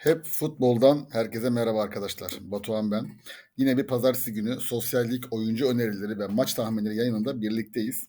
Hep futboldan herkese merhaba arkadaşlar. Batuhan ben. Yine bir pazartesi günü sosyal lig oyuncu önerileri ve maç tahminleri yayınında birlikteyiz.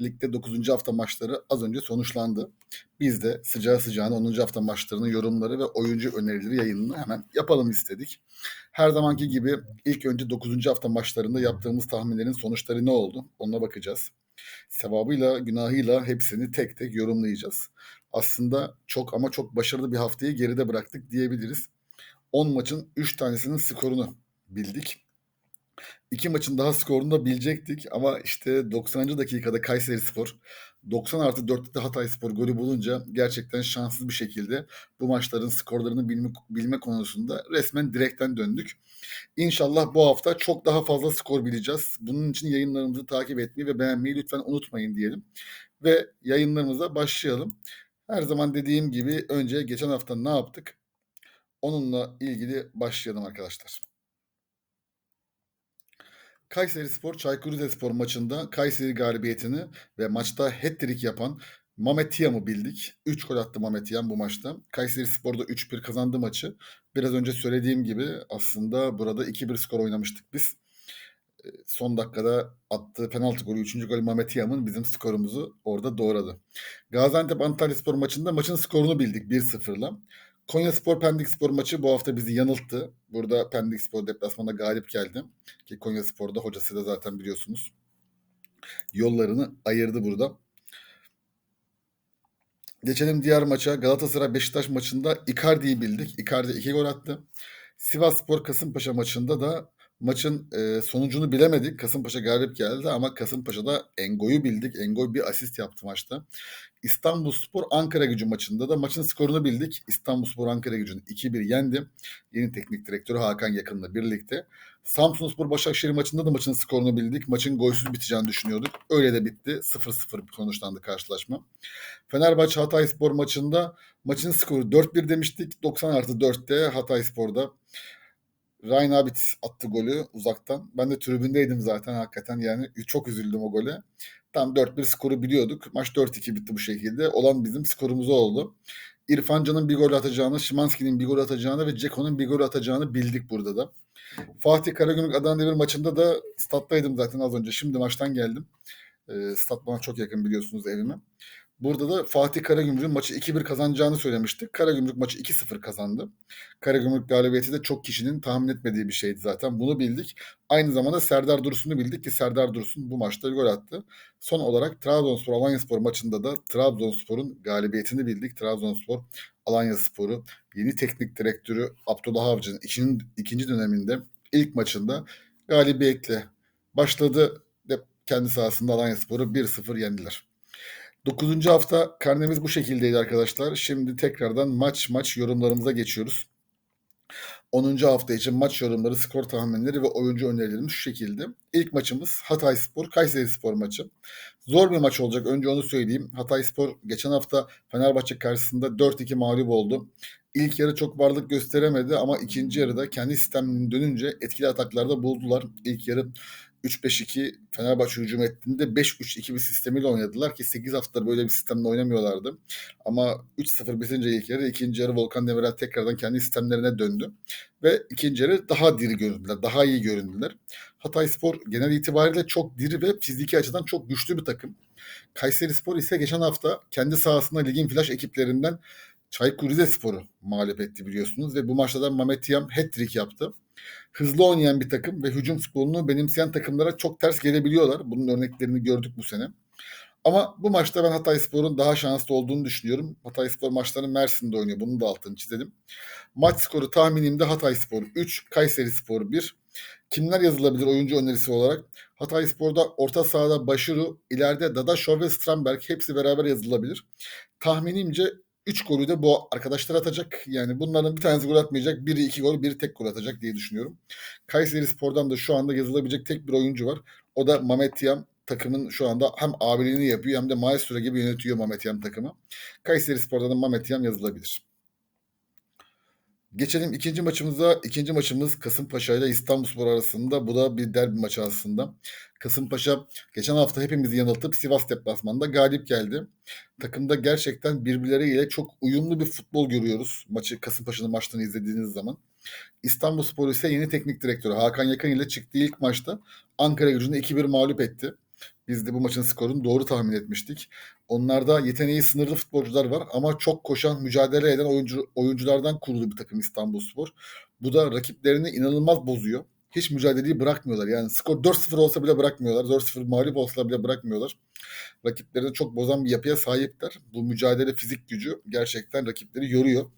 Ligde 9. hafta maçları az önce sonuçlandı. Biz de sıcağı sıcağına 10. hafta maçlarının yorumları ve oyuncu önerileri yayınını hemen yapalım istedik. Her zamanki gibi ilk önce 9. hafta maçlarında yaptığımız tahminlerin sonuçları ne oldu? Ona bakacağız. Sevabıyla, günahıyla hepsini tek tek yorumlayacağız aslında çok ama çok başarılı bir haftayı geride bıraktık diyebiliriz. 10 maçın 3 tanesinin skorunu bildik. 2 maçın daha skorunu da bilecektik ama işte 90. dakikada Kayseri Spor 90 artı 4'te de Hatay Spor golü bulunca gerçekten şanssız bir şekilde bu maçların skorlarını bilme, bilme konusunda resmen direkten döndük. İnşallah bu hafta çok daha fazla skor bileceğiz. Bunun için yayınlarımızı takip etmeyi ve beğenmeyi lütfen unutmayın diyelim. Ve yayınlarımıza başlayalım. Her zaman dediğim gibi önce geçen hafta ne yaptık? Onunla ilgili başlayalım arkadaşlar. Kayseri Spor Çaykur Rizespor maçında Kayseri galibiyetini ve maçta hat-trick yapan Mamet Yam'ı bildik. 3 gol attı Mamet Yam bu maçta. Kayseri Spor'da 3-1 kazandı maçı. Biraz önce söylediğim gibi aslında burada 2-1 skor oynamıştık biz son dakikada attığı penaltı golü 3. gol Mehmet Yam'ın bizim skorumuzu orada doğradı. Gaziantep Antalya Spor maçında maçın skorunu bildik 1-0'la. Konya Spor Pendik Spor maçı bu hafta bizi yanılttı. Burada Pendik Spor deplasmanda galip geldi. Ki Konya Spor'da hocası da zaten biliyorsunuz. Yollarını ayırdı burada. Geçelim diğer maça. Galatasaray Beşiktaş maçında Icardi'yi bildik. Icardi 2 gol attı. Sivas Spor Kasımpaşa maçında da Maçın e, sonucunu bilemedik. Kasımpaşa galip geldi ama Kasımpaşa'da Engo'yu bildik. Engo bir asist yaptı maçta. İstanbul Spor Ankara gücü maçında da maçın skorunu bildik. İstanbul Spor Ankara gücünü 2-1 yendi. Yeni teknik direktörü Hakan Yakın'la birlikte. Samsun Spor Başakşehir maçında da maçın skorunu bildik. Maçın golsüz biteceğini düşünüyorduk. Öyle de bitti. 0-0 sonuçlandı karşılaşma. Fenerbahçe Hatay Spor maçında maçın skoru 4-1 demiştik. 90 artı 4'te Hatay Spor'da Ryan Abit attı golü uzaktan. Ben de tribündeydim zaten hakikaten yani çok üzüldüm o gole. Tam 4-1 skoru biliyorduk. Maç 4-2 bitti bu şekilde. Olan bizim skorumuz oldu. İrfan Can'ın bir gol atacağını, Şimanski'nin bir gol atacağını ve Ceko'nun bir gol atacağını bildik burada da. Fatih Karagümrük Adana Demir maçında da stat'taydım zaten az önce. Şimdi maçtan geldim. E, stat bana çok yakın biliyorsunuz evime. Burada da Fatih Karagümrük'ün maçı 2-1 kazanacağını söylemiştik. Karagümrük maçı 2-0 kazandı. Karagümrük galibiyeti de çok kişinin tahmin etmediği bir şeydi zaten. Bunu bildik. Aynı zamanda Serdar Dursun'u bildik ki Serdar Dursun bu maçta gol attı. Son olarak Trabzonspor Alanyaspor maçında da Trabzonspor'un galibiyetini bildik. Trabzonspor Alanyaspor'u yeni teknik direktörü Abdullah Avcı'nın ikinci, ikinci döneminde ilk maçında galibiyetle başladı. Kendi sahasında Alanyaspor'u 1-0 yendiler. 9. hafta karnemiz bu şekildeydi arkadaşlar. Şimdi tekrardan maç maç yorumlarımıza geçiyoruz. 10. hafta için maç yorumları, skor tahminleri ve oyuncu önerilerimiz şu şekilde. İlk maçımız Hatay Spor, Kayseri Spor maçı. Zor bir maç olacak önce onu söyleyeyim. Hatay Spor geçen hafta Fenerbahçe karşısında 4-2 mağlup oldu. İlk yarı çok varlık gösteremedi ama ikinci yarıda kendi sisteminin dönünce etkili ataklarda buldular. İlk yarı 3-5-2 Fenerbahçe hücum ettiğinde 5-3-2 bir sistemiyle oynadılar ki 8 haftadır böyle bir sistemle oynamıyorlardı. Ama 3-0 bitince ilk yarı ikinci yarı Volkan Demirel tekrardan kendi sistemlerine döndü. Ve ikinci yarı daha diri göründüler, daha iyi göründüler. Hatay Spor genel itibariyle çok diri ve fiziki açıdan çok güçlü bir takım. Kayseri Spor ise geçen hafta kendi sahasında ligin flash ekiplerinden Çaykur Rizespor'u mağlup etti biliyorsunuz ve bu maçta da Mehmet Yam hat-trick yaptı hızlı oynayan bir takım ve hücum futbolunu benimseyen takımlara çok ters gelebiliyorlar. Bunun örneklerini gördük bu sene. Ama bu maçta ben Hatay Spor'un daha şanslı olduğunu düşünüyorum. Hatay Spor maçlarını Mersin'de oynuyor. Bunun da altını çizelim. Maç skoru tahminimde Hatay Spor 3, Kayseri Spor 1. Kimler yazılabilir oyuncu önerisi olarak? Hatay Spor'da orta sahada Başuru, ileride Dadaşov ve Stramberg hepsi beraber yazılabilir. Tahminimce 3 golü de bu arkadaşlar atacak. Yani bunların bir tanesi gol atmayacak. Biri iki gol, biri tek gol atacak diye düşünüyorum. Kayseri Spor'dan da şu anda yazılabilecek tek bir oyuncu var. O da Mamet Yam takımın şu anda hem abiliğini yapıyor hem de maestro gibi yönetiyor Mamet Yam takımı. Kayseri Spor'dan da Mamet Yam yazılabilir. Geçelim ikinci maçımıza. İkinci maçımız Kasımpaşa ile İstanbulspor arasında. Bu da bir derbi maçı aslında. Kasımpaşa geçen hafta hepimizi yanıltıp Sivas deplasmanında galip geldi. Takımda gerçekten birbirleriyle çok uyumlu bir futbol görüyoruz. Maçı Kasımpaşa'nın maçlarını izlediğiniz zaman. İstanbulspor ise yeni teknik direktörü Hakan Yakın ile çıktığı ilk maçta Ankara gücünü 2-1 mağlup etti. Biz de bu maçın skorunu doğru tahmin etmiştik. Onlarda yeteneği sınırlı futbolcular var ama çok koşan, mücadele eden oyuncu, oyunculardan kurulu bir takım İstanbulspor. Bu da rakiplerini inanılmaz bozuyor. Hiç mücadeleyi bırakmıyorlar. Yani skor 4-0 olsa bile bırakmıyorlar. 4-0 mağlup olsa bile bırakmıyorlar. Rakiplerini çok bozan bir yapıya sahipler. Bu mücadele fizik gücü gerçekten rakipleri yoruyor.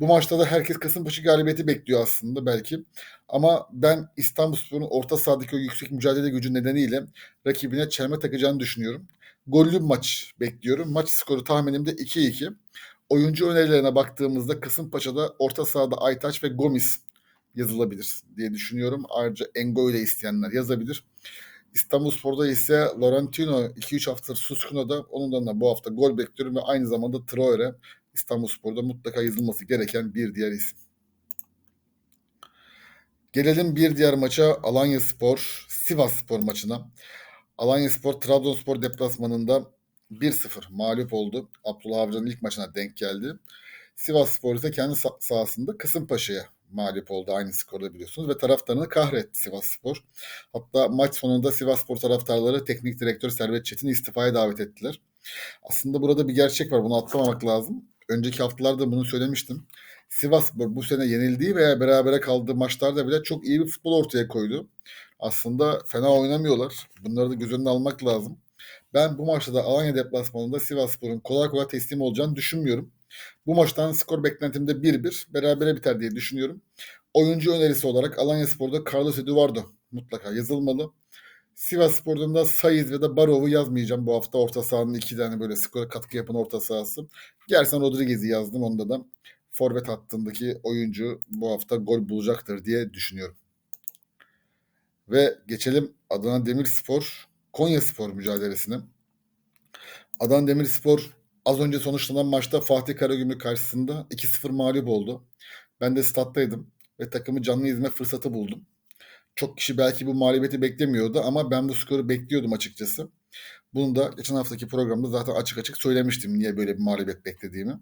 Bu maçta da herkes Kasımpaşa galibiyeti bekliyor aslında belki. Ama ben İstanbulspor'un orta sahadaki o yüksek mücadele gücü nedeniyle rakibine çelme takacağını düşünüyorum. Gollü maç bekliyorum. Maç skoru tahminimde 2-2. Oyuncu önerilerine baktığımızda Kasımpaşa'da orta sahada Aytaç ve Gomis yazılabilir diye düşünüyorum. Ayrıca Engo ile isteyenler yazabilir. İstanbulspor'da ise Laurentino 2-3 haftadır Suskuno'da. Onundan da bu hafta gol bekliyorum ve aynı zamanda Traore İstanbulspor'da mutlaka yazılması gereken bir diğer isim. Gelelim bir diğer maça Alanya Spor, Sivas Spor maçına. Alanya Spor, Trabzonspor deplasmanında 1-0 mağlup oldu. Abdullah Avcı'nın ilk maçına denk geldi. Sivas Spor ise kendi sahasında Kasımpaşa'ya mağlup oldu aynı skorda biliyorsunuz ve taraftarını kahretti Sivas Spor. Hatta maç sonunda Sivas Spor taraftarları teknik direktör Servet Çetin'i istifaya davet ettiler. Aslında burada bir gerçek var bunu atlamamak lazım. Önceki haftalarda bunu söylemiştim. Sivas bu sene yenildiği veya berabere kaldığı maçlarda bile çok iyi bir futbol ortaya koydu. Aslında fena oynamıyorlar. Bunları da göz önüne almak lazım. Ben bu maçta da Alanya deplasmanında Sivasspor'un kolay kolay teslim olacağını düşünmüyorum. Bu maçtan skor beklentimde 1-1 berabere biter diye düşünüyorum. Oyuncu önerisi olarak Alanya Spor'da Carlos Eduardo mutlaka yazılmalı. Sivas Spor'dan da Sayiz ve de Barov'u yazmayacağım bu hafta. Orta sahanın iki tane böyle skora katkı yapan orta sahası. Gerson Rodriguez'i yazdım. Onda da forvet hattındaki oyuncu bu hafta gol bulacaktır diye düşünüyorum. Ve geçelim Adana Demirspor Konya Spor mücadelesine. Adana Demirspor az önce sonuçlanan maçta Fatih Karagümrük karşısında 2-0 mağlup oldu. Ben de stat'taydım ve takımı canlı izleme fırsatı buldum. Çok kişi belki bu mağlubiyeti beklemiyordu ama ben bu skoru bekliyordum açıkçası. Bunu da geçen haftaki programda zaten açık açık söylemiştim niye böyle bir mağlubiyet beklediğimi.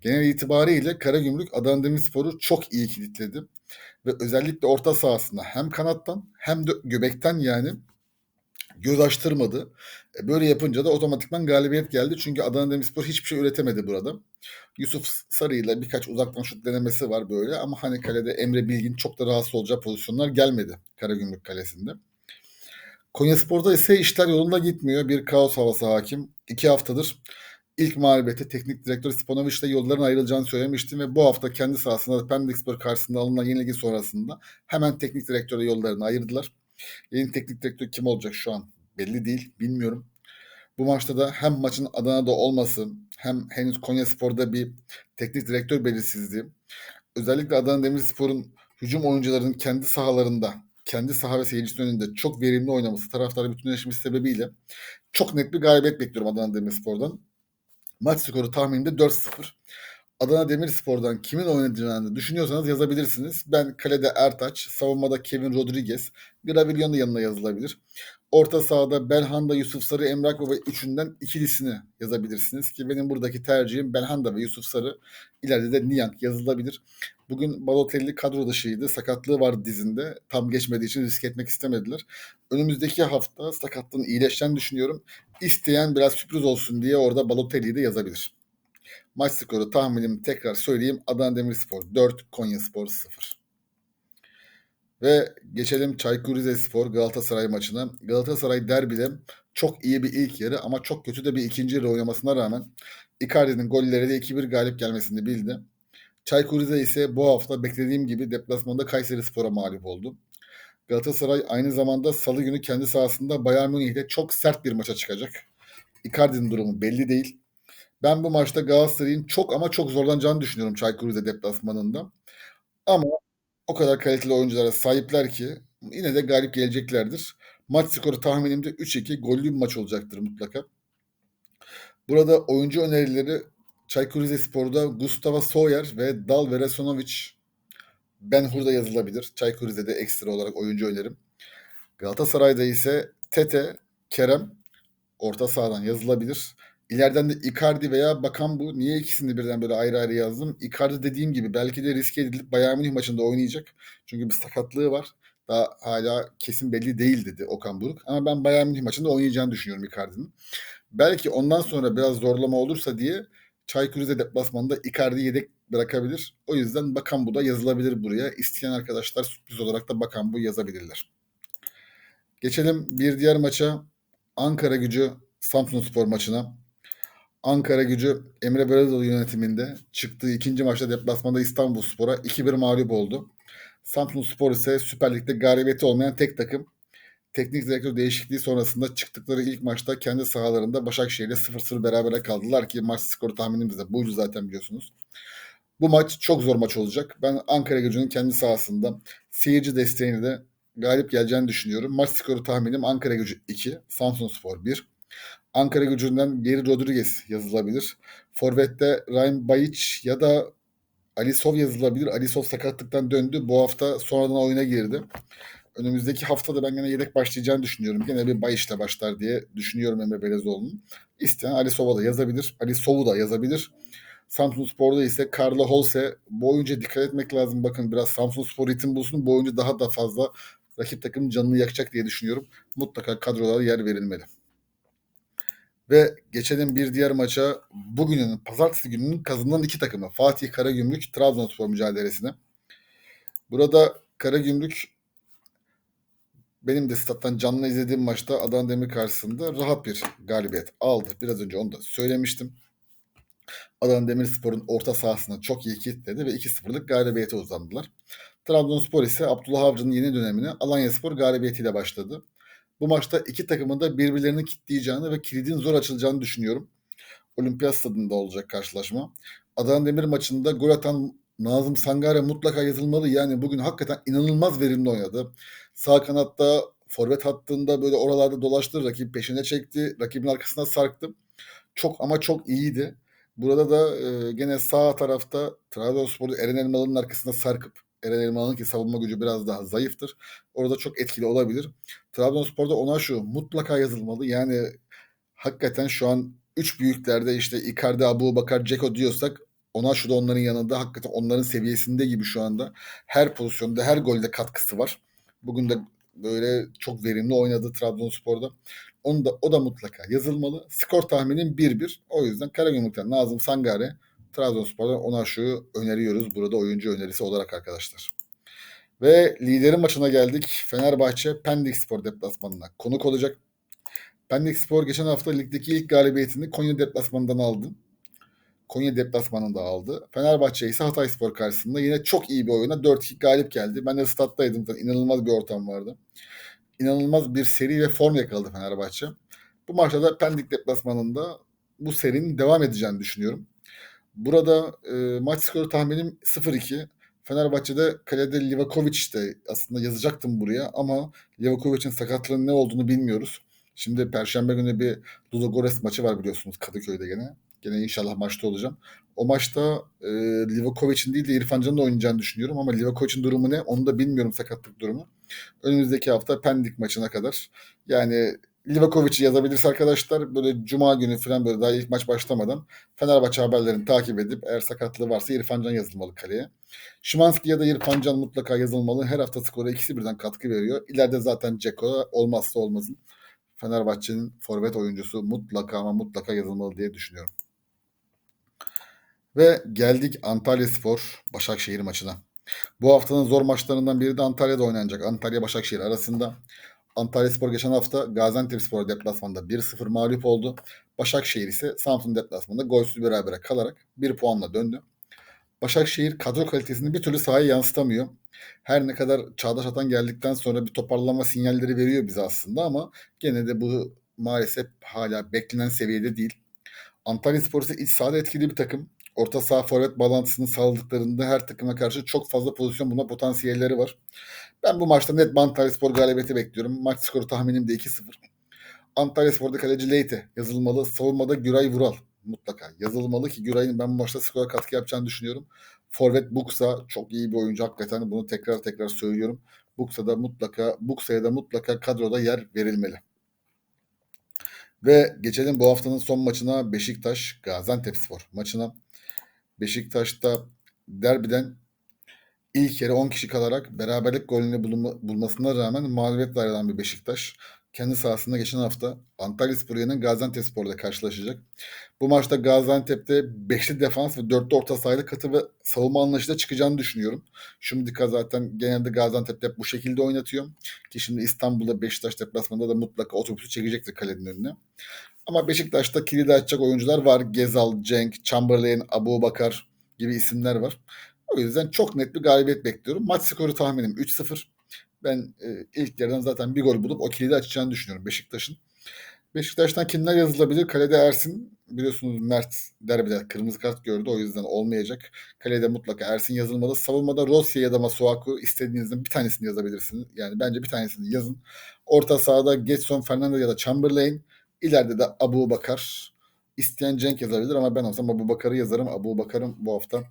Genel itibariyle Karagümrük Adana Demirspor'u çok iyi kilitledi. Ve özellikle orta sahasında hem kanattan hem de göbekten yani göz açtırmadı. E, böyle yapınca da otomatikman galibiyet geldi. Çünkü Adana Demirspor hiçbir şey üretemedi burada. Yusuf Sarı ile birkaç uzaktan şut denemesi var böyle ama hani kalede Emre Bilgin çok da rahatsız olacağı pozisyonlar gelmedi Karagümrük kalesinde. Konyaspor'da ise işler yolunda gitmiyor. Bir kaos havası hakim. İki haftadır ilk mağlubiyeti teknik direktör Spanovic ile yolların ayrılacağını söylemiştim ve bu hafta kendi sahasında Pendikspor karşısında alınan yenilgi sonrasında hemen teknik direktöre yollarını ayırdılar. Yeni teknik direktör kim olacak şu an belli değil, bilmiyorum. Bu maçta da hem maçın Adana'da olması hem henüz Konya Spor'da bir teknik direktör belirsizliği. Özellikle Adana Demirspor'un hücum oyuncularının kendi sahalarında, kendi saha ve seyircisinin önünde çok verimli oynaması, taraftarı bütünleşmesi sebebiyle çok net bir galibiyet bekliyorum Adana Demirspor'dan. Maç skoru tahminimde 4-0. Adana Demirspor'dan kimin oynayacağını düşünüyorsanız yazabilirsiniz. Ben kalede Ertaç, savunmada Kevin Rodriguez, Gravillon da yanına yazılabilir. Orta sahada Belhanda, Yusuf Sarı, Emrak Baba üçünden ikilisini yazabilirsiniz ki benim buradaki tercihim Belhanda ve Yusuf Sarı. İleride de Niyank yazılabilir. Bugün Balotelli kadro dışıydı. Sakatlığı var dizinde. Tam geçmediği için risk etmek istemediler. Önümüzdeki hafta sakatlığın iyileşeceğini düşünüyorum. İsteyen biraz sürpriz olsun diye orada Balotelli'yi de yazabilir. Maç skoru tahminim tekrar söyleyeyim. Adana Demirspor 4, Konya Spor 0. Ve geçelim Çaykur Rizespor Galatasaray maçına. Galatasaray derbide çok iyi bir ilk yarı ama çok kötü de bir ikinci yarı oynamasına rağmen Icardi'nin golleri de 2-1 galip gelmesini bildi. Çaykur Rize ise bu hafta beklediğim gibi deplasmanda Kayseri Spor'a mağlup oldu. Galatasaray aynı zamanda salı günü kendi sahasında Bayern Münih'te çok sert bir maça çıkacak. Icardi'nin durumu belli değil. Ben bu maçta Galatasaray'ın çok ama çok zorlanacağını düşünüyorum Çaykur Rize deplasmanında. Ama o kadar kaliteli oyunculara sahipler ki yine de galip geleceklerdir. Maç skoru tahminimde 3-2 gollü bir maç olacaktır mutlaka. Burada oyuncu önerileri Çaykur Rizespor'da Gustavo Soyer ve Dal Veresonovic Ben Hur'da yazılabilir. Çaykur Rize'de ekstra olarak oyuncu önerim. Galatasaray'da ise Tete, Kerem orta sahadan yazılabilir. İleriden de Icardi veya Bakambu. Niye ikisini birden böyle ayrı ayrı yazdım? Icardi dediğim gibi belki de riske edilip Bayern Münih maçında oynayacak. Çünkü bir sakatlığı var. Daha hala kesin belli değil dedi Okan Buruk. Ama ben Bayern Münih maçında oynayacağını düşünüyorum Icardi'nin. Belki ondan sonra biraz zorlama olursa diye Çaykur Rize deplasmanında Icardi yedek bırakabilir. O yüzden Bakambu da yazılabilir buraya. İsteyen arkadaşlar sürpriz olarak da Bakambu yazabilirler. Geçelim bir diğer maça. Ankara gücü Samsun Spor maçına. Ankara gücü Emre Belözoğlu yönetiminde çıktığı ikinci maçta deplasmanda İstanbul Spor'a 2-1 mağlup oldu. Samsun Spor ise Süper Lig'de galibiyeti olmayan tek takım. Teknik direktör değişikliği sonrasında çıktıkları ilk maçta kendi sahalarında Başakşehir'le 0-0 berabere kaldılar ki maç skoru tahminimiz de buydu zaten biliyorsunuz. Bu maç çok zor maç olacak. Ben Ankara gücünün kendi sahasında seyirci desteğini de galip geleceğini düşünüyorum. Maç skoru tahminim Ankara gücü 2, Samsun Spor 1. Ankara gücünden Geri Rodriguez yazılabilir. Forvet'te Ryan Bayiç ya da Alisov yazılabilir. Alisov sakatlıktan döndü. Bu hafta sonradan oyuna girdi. Önümüzdeki haftada ben yine yedek başlayacağını düşünüyorum. Yine bir Bayiş'le başlar diye düşünüyorum Emre Belezoğlu'nun. İsteyen Alisov'a da yazabilir. Alisov'u da yazabilir. Samsun Spor'da ise Carlo Holse bu oyuncuya dikkat etmek lazım. Bakın biraz Samsun Spor ritim bulsun. Bu oyuncu daha da fazla rakip takımın canını yakacak diye düşünüyorum. Mutlaka kadrolara yer verilmeli. Ve geçelim bir diğer maça. Bugünün, pazartesi gününün kazanılan iki takımı. Fatih Karagümrük, Trabzonspor mücadelesine. Burada Karagümrük benim de stat'tan canlı izlediğim maçta Adana Demir karşısında rahat bir galibiyet aldı. Biraz önce onu da söylemiştim. Adana Demirspor'un orta sahasını çok iyi kilitledi ve 2-0'lık galibiyete uzandılar. Trabzonspor ise Abdullah Avcı'nın yeni dönemine Alanyaspor galibiyetiyle başladı. Bu maçta iki takımın da birbirlerini kitleyeceğini ve kilidin zor açılacağını düşünüyorum. Olimpiyat stadında olacak karşılaşma. Adana Demir maçında gol atan Nazım Sangare mutlaka yazılmalı. Yani bugün hakikaten inanılmaz verimli oynadı. Sağ kanatta forvet hattında böyle oralarda dolaştı. Rakip peşine çekti. Rakibin arkasına sarktı. Çok ama çok iyiydi. Burada da e, gene sağ tarafta Trabzonspor'u Eren Elmalı'nın arkasına sarkıp Eren Elmalı'nın ki savunma gücü biraz daha zayıftır. Orada çok etkili olabilir. Trabzonspor'da ona şu mutlaka yazılmalı. Yani hakikaten şu an üç büyüklerde işte Icardi, Abu Bakar, Ceko diyorsak ona şu da onların yanında hakikaten onların seviyesinde gibi şu anda. Her pozisyonda, her golde katkısı var. Bugün de böyle çok verimli oynadı Trabzonspor'da. Onu da, o da mutlaka yazılmalı. Skor tahminim 1-1. O yüzden Karagümrük'ten Nazım Sangare, Trabzonspor'dan ona şu öneriyoruz burada oyuncu önerisi olarak arkadaşlar. Ve liderin maçına geldik. Fenerbahçe Pendik Spor deplasmanına konuk olacak. Pendik Spor geçen hafta ligdeki ilk galibiyetini Konya deplasmanından aldı. Konya deplasmanında aldı. Fenerbahçe ise Hatay Spor karşısında yine çok iyi bir oyuna 4-2 galip geldi. Ben de stat'taydım. İnanılmaz bir ortam vardı. İnanılmaz bir seri ve form yakaladı Fenerbahçe. Bu maçta da Pendik deplasmanında bu serinin devam edeceğini düşünüyorum. Burada e, maç skoru tahminim 0-2. Fenerbahçe'de kalede Livakovic de aslında yazacaktım buraya ama Livakovic'in sakatlığının ne olduğunu bilmiyoruz. Şimdi Perşembe günü bir Ludogorets maçı var biliyorsunuz Kadıköy'de gene. Gene inşallah maçta olacağım. O maçta e, Livakovic'in değil de İrfan Can'ın oynayacağını düşünüyorum ama Livakovic'in durumu ne onu da bilmiyorum sakatlık durumu. Önümüzdeki hafta Pendik maçına kadar yani Livakovic'i yazabilirse arkadaşlar böyle cuma günü falan böyle daha ilk maç başlamadan Fenerbahçe haberlerini takip edip eğer sakatlığı varsa İrfan Can yazılmalı kaleye. Şimanski ya da İrfan Can mutlaka yazılmalı. Her hafta skora ikisi birden katkı veriyor. İleride zaten Ceko olmazsa olmazın. Fenerbahçe'nin forvet oyuncusu mutlaka ama mutlaka yazılmalı diye düşünüyorum. Ve geldik Antalya Spor Başakşehir maçına. Bu haftanın zor maçlarından biri de Antalya'da oynanacak. Antalya Başakşehir arasında. Antalya Spor geçen hafta Gaziantep Spor deplasmanda 1-0 mağlup oldu. Başakşehir ise Samsun deplasmanda golsüz berabere kalarak 1 puanla döndü. Başakşehir kadro kalitesini bir türlü sahaya yansıtamıyor. Her ne kadar Çağdaş Atan geldikten sonra bir toparlama sinyalleri veriyor bize aslında ama gene de bu maalesef hala beklenen seviyede değil. Antalya Spor ise iç sahada etkili bir takım. Orta saha forvet bağlantısını sağladıklarında her takıma karşı çok fazla pozisyon bulma potansiyelleri var. Ben bu maçta net Antalya Spor galibiyeti bekliyorum. Maç skoru tahminim de 2-0. Antalya Spor'da kaleci Leyte yazılmalı. Savunmada Güray Vural mutlaka yazılmalı ki Güray'ın ben bu maçta skora katkı yapacağını düşünüyorum. Forvet Buksa çok iyi bir oyuncu hakikaten. Bunu tekrar tekrar söylüyorum. Buksa'da mutlaka Buksa'ya da mutlaka kadroda yer verilmeli. Ve geçelim bu haftanın son maçına Beşiktaş Gaziantepspor maçına. Beşiktaş'ta derbiden ilk yarı 10 kişi kalarak beraberlik golünü bulunma, bulmasına rağmen mağlubiyetle ayrılan bir Beşiktaş. Kendi sahasında geçen hafta Antalyaspor yerine Gaziantepspor'la karşılaşacak. Bu maçta Gaziantep'te 5'li defans ve 4'lü orta sahayla katı ve savunma anlayışıyla çıkacağını düşünüyorum. Şumdika zaten genelde Gaziantep'te bu şekilde oynatıyor. Ki şimdi İstanbul'da Beşiktaş deplasmanında da mutlaka otobüsü çekecektir kalenin önüne. Ama Beşiktaş'ta kilidi açacak oyuncular var. Gezal, Cenk, Chamberlain, Abu Bakar gibi isimler var. O yüzden çok net bir galibiyet bekliyorum. Maç skoru tahminim 3-0. Ben e, ilk yarıdan zaten bir gol bulup o kilidi açacağını düşünüyorum Beşiktaş'ın. Beşiktaş'tan kimler yazılabilir? Kalede Ersin. Biliyorsunuz Mert derbide kırmızı kart gördü. O yüzden olmayacak. Kalede mutlaka Ersin yazılmalı. Savunmada Rossi ya da Masuaku istediğinizden bir tanesini yazabilirsiniz. Yani bence bir tanesini yazın. Orta sahada Getson Fernandez ya da Chamberlain. İleride de Abu Bakar. İsteyen Cenk yazabilir ama ben olsam Abu Bakar'ı yazarım. Abu Bakar'ın bu hafta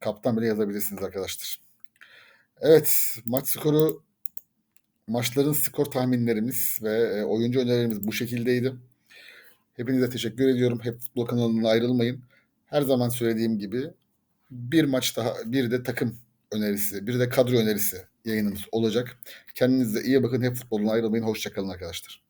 kaptan bile yazabilirsiniz arkadaşlar. Evet maç skoru maçların skor tahminlerimiz ve e, oyuncu önerilerimiz bu şekildeydi. Hepinize teşekkür ediyorum. Hep futbol kanalından ayrılmayın. Her zaman söylediğim gibi bir maç daha, bir de takım önerisi, bir de kadro önerisi yayınımız olacak. Kendinize iyi bakın. Hep futboldan ayrılmayın. Hoşçakalın arkadaşlar.